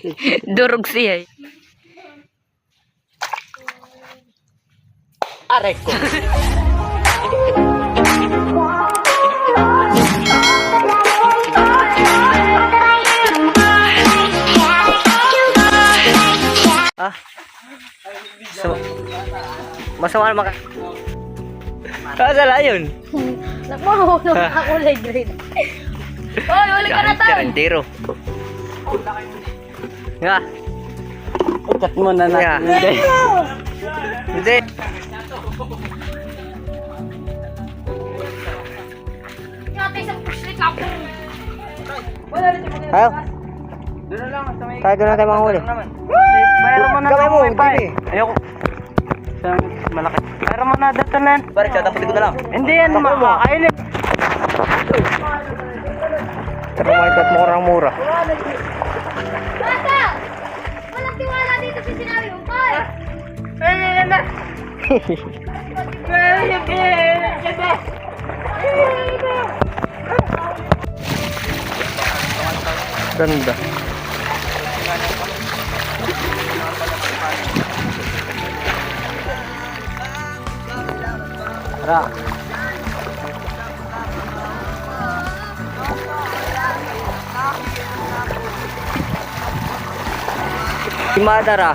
Durog siya eh. Aray ko. ah. So, masama naman ka. Kasala yun. Naku, nakakulay green. Hoy, huli ka na tayo. Tarantiro. Nga. Cut mo na Nga. natin. Hindi. Sa pushlit ako. Ayaw. Doon lang, sa may... Tayo doon na tayo manghuli. Mayroon mo na Gawin mo, may hindi. eh. Ayoko. Isang malaki. Mayroon mo na dito na yan. Pare, tatapusin ko na lang. Hindi yan mo. makakainin. Pero mga ito at murang mura. Bata! Walang tiwala dito sa sinabi mo, Paul. Ganda. Tara. Madara.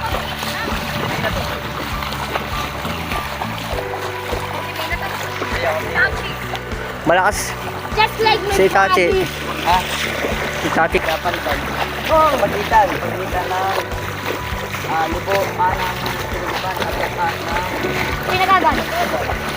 Malakas Just like my si Tati. daddy. Si Tati. Oh, pagitan. Pagitan ng... Ah, libo, anang, silipan, at saka ng... Pinagagan. Bata,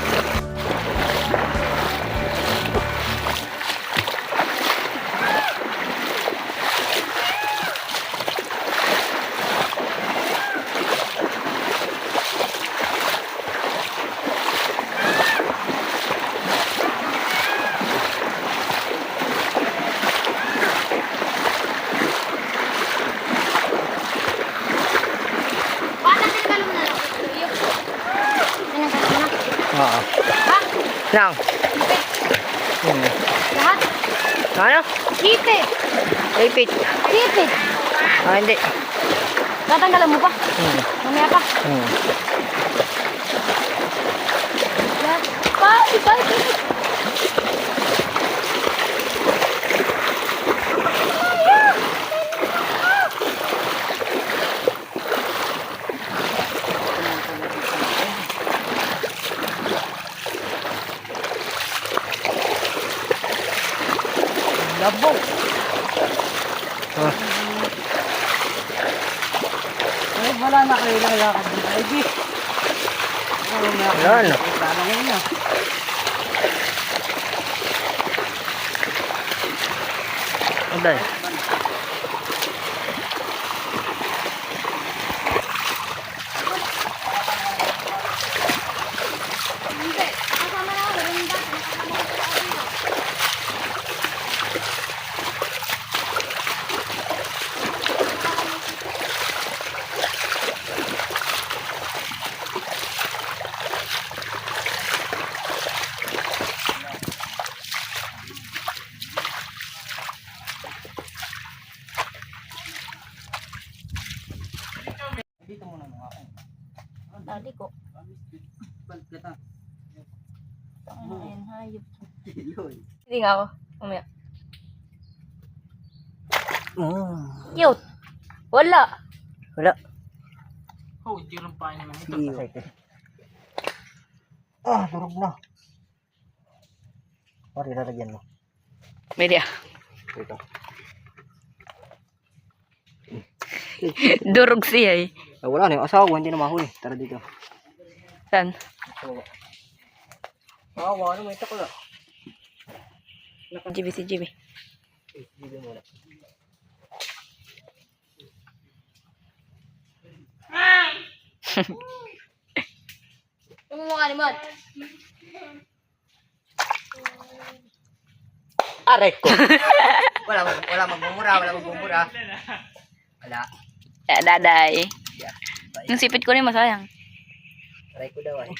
Oo. Ha? Lang. Hmm. Lahat? Ano? Sipit. Repeat. Sipit. Ah, hindi. Tatanggalan mo pa. Hmm. Mamaya pa. Hmm. Lahat. Pa, iba, iba. Labo. Ah. Ay, wala na kayo lalakad dito. Ay, di. Wala na. Wala na. Aday. Muna mga ako. Dali ko. Balik ka ta. Ano yan, hayop. Hindi nga ako. Mamaya. Mm. Cute. Wala. Wala. Oh, hindi rin pa naman ito. Ah, durog na. Pari, lalagyan mo. Media. Ito. Durog siya eh. Ah, wala na yung asawa, hindi na mahuli. Tara dito. Saan? Awa, ano may takla? GB si GB. Bibig muna. Mo nga naman? Aray ko! wala, wala magmumura, wala magmumura. Wala. Daday. Yeah. Yung sipit ko rin masayang. Aray ko daw ay.